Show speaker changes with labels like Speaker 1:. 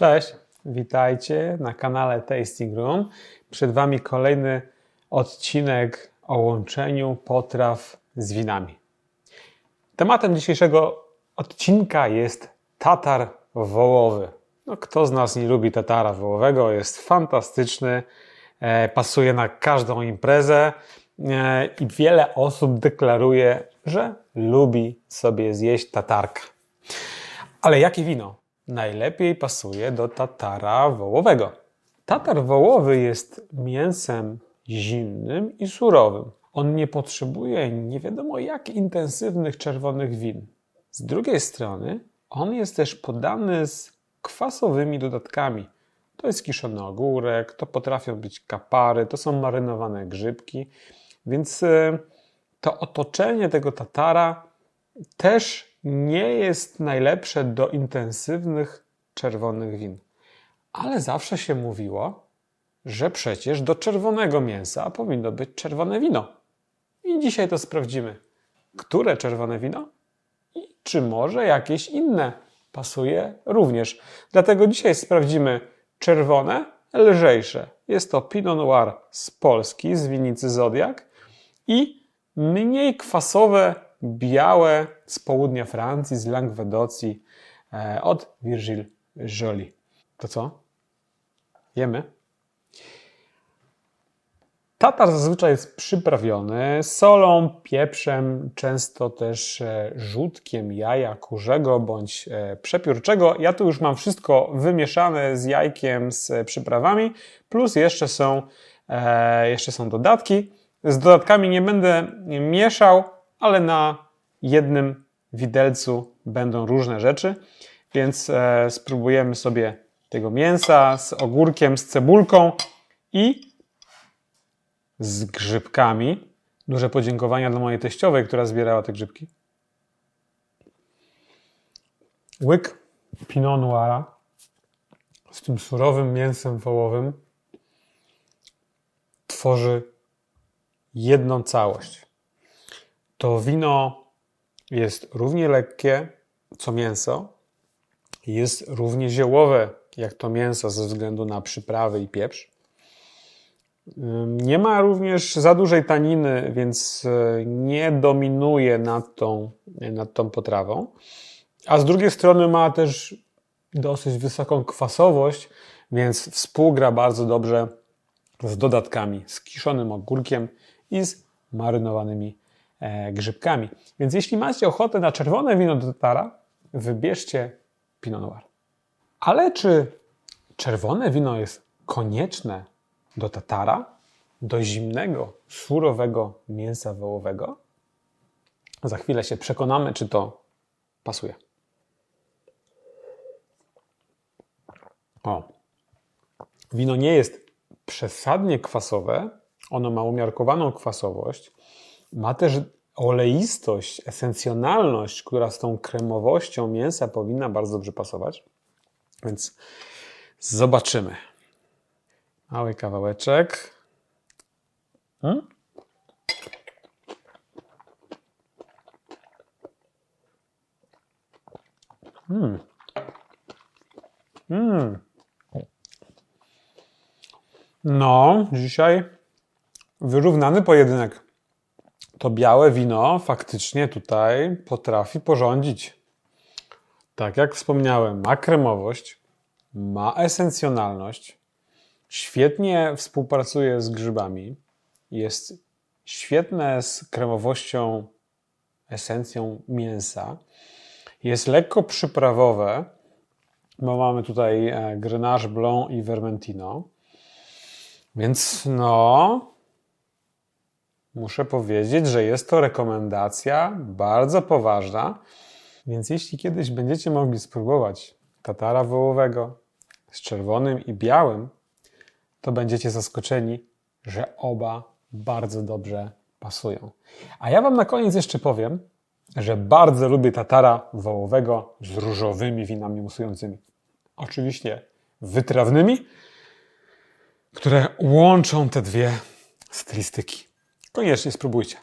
Speaker 1: Cześć, witajcie na kanale Tasting Room. Przed Wami kolejny odcinek o łączeniu potraw z winami. Tematem dzisiejszego odcinka jest tatar wołowy. No, kto z nas nie lubi tatara wołowego? Jest fantastyczny, e, pasuje na każdą imprezę e, i wiele osób deklaruje, że lubi sobie zjeść tatarkę. Ale jakie wino najlepiej pasuje do tatara wołowego? Tatar wołowy jest mięsem zimnym i surowym. On nie potrzebuje nie wiadomo jak intensywnych czerwonych win. Z drugiej strony, on jest też podany z kwasowymi dodatkami. To jest kiszony ogórek, to potrafią być kapary, to są marynowane grzybki, więc e, to otoczenie tego tatara też nie jest najlepsze do intensywnych czerwonych win. Ale zawsze się mówiło, że przecież do czerwonego mięsa powinno być czerwone wino. I dzisiaj to sprawdzimy. Które czerwone wino? I czy może jakieś inne pasuje również. Dlatego dzisiaj sprawdzimy czerwone, lżejsze. Jest to Pinot Noir z Polski, z winicy Zodiak i mniej kwasowe, białe z południa Francji, z Languedocji e, od Virgile Joly. To co? Jemy? Tatar zazwyczaj jest przyprawiony solą, pieprzem, często też e, żółtkiem jaja kurzego bądź e, przepiórczego. Ja tu już mam wszystko wymieszane z jajkiem, z przyprawami, plus jeszcze są, jeszcze są dodatki. Z dodatkami nie będę mieszał, ale na jednym widelcu będą różne rzeczy, więc spróbujemy sobie tego mięsa z ogórkiem, z cebulką i z grzybkami. Duże podziękowania dla mojej teściowej, która zbierała te grzybki. Łyk Pinot Noira z tym surowym mięsem wołowym tworzy jedną całość. To wino jest równie lekkie co mięso, jest równie ziołowe jak to mięso ze względu na przyprawy i pieprz. Nie ma również za dużej taniny, więc e, nie dominuje nad tą, nad tą potrawą. A z drugiej strony ma też dosyć wysoką kwasowość, więc współgra bardzo dobrze z dodatkami, z kiszonym ogórkiem i z marynowanymi grzybkami. Więc jeśli macie ochotę na czerwone wino do tatara, wybierzcie Pinot Noir. Ale czy czerwone wino jest konieczne do tatara, do zimnego, surowego mięsa wołowego? Za chwilę się przekonamy, czy to pasuje. O, wino nie jest przesadnie kwasowe, ono ma umiarkowaną kwasowość, ma też oleistość, esencjonalność, która z tą kremowością mięsa powinna bardzo dobrze pasować. Więc zobaczymy. Mały kawałeczek. Hmm? Hmm. Hmm. No, dzisiaj wyrównany pojedynek. To białe wino faktycznie tutaj potrafi porządzić. Tak jak wspomniałem, ma kremowość, ma esencjonalność, świetnie współpracuje z grzybami, jest świetne z kremowością, esencją mięsa, jest lekko przyprawowe, bo mamy tutaj e, Grenache Blanc i Vermentino. Więc no, muszę powiedzieć, że jest to rekomendacja bardzo poważna. Więc jeśli kiedyś będziecie mogli spróbować tatara wołowego z czerwonym i białym, to będziecie zaskoczeni, że oba bardzo dobrze pasują. A ja Wam na koniec jeszcze powiem, że bardzo lubię tatara wołowego z różowymi winami musującymi. Oczywiście wytrawnymi, które łączą te dwie stylistyki. Koniecznie spróbujcie.